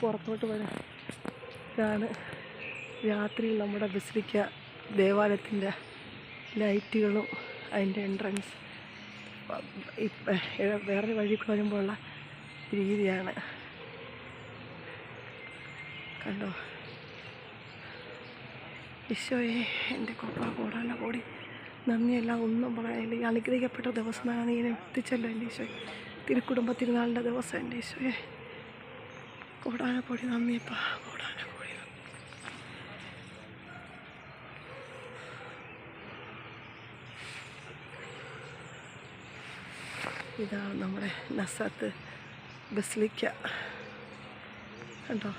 പുറത്തോട്ട് വരാം ഇതാണ് രാത്രിയിൽ നമ്മുടെ ബസിലിക്ക ദേവാലയത്തിന്റെ ലൈറ്റുകളും അതിന്റെ എൻട്രൻസ്. വേറൊരു വഴി കൂടെ വരുമ്പോഴുള്ള രീതിയാണ്. കണ്ടോ? ഈശോയെ എന്റെ കൊപ്പ കൂടാന കൂടി. നന്ദിയെല്ലാം ഒന്നും പറയാനില്ല ഈ അനുഗ്രഹിക്കപ്പെട്ട ദിവസമാണ് ഇങ്ങനെ എത്തിച്ചല്ലോ എന്റെ ഈശോയെ. തിരുക്കുടുംബ തിരുനാളിന്റെ ദിവസം എന്റെ ഈശോയെ. കോടാനക്കോടി കൂടാനെ പൊടി ഇതാണ് നമ്മുടെ നസത്ത് ബസ്ലിക്ക. കണ്ടോ?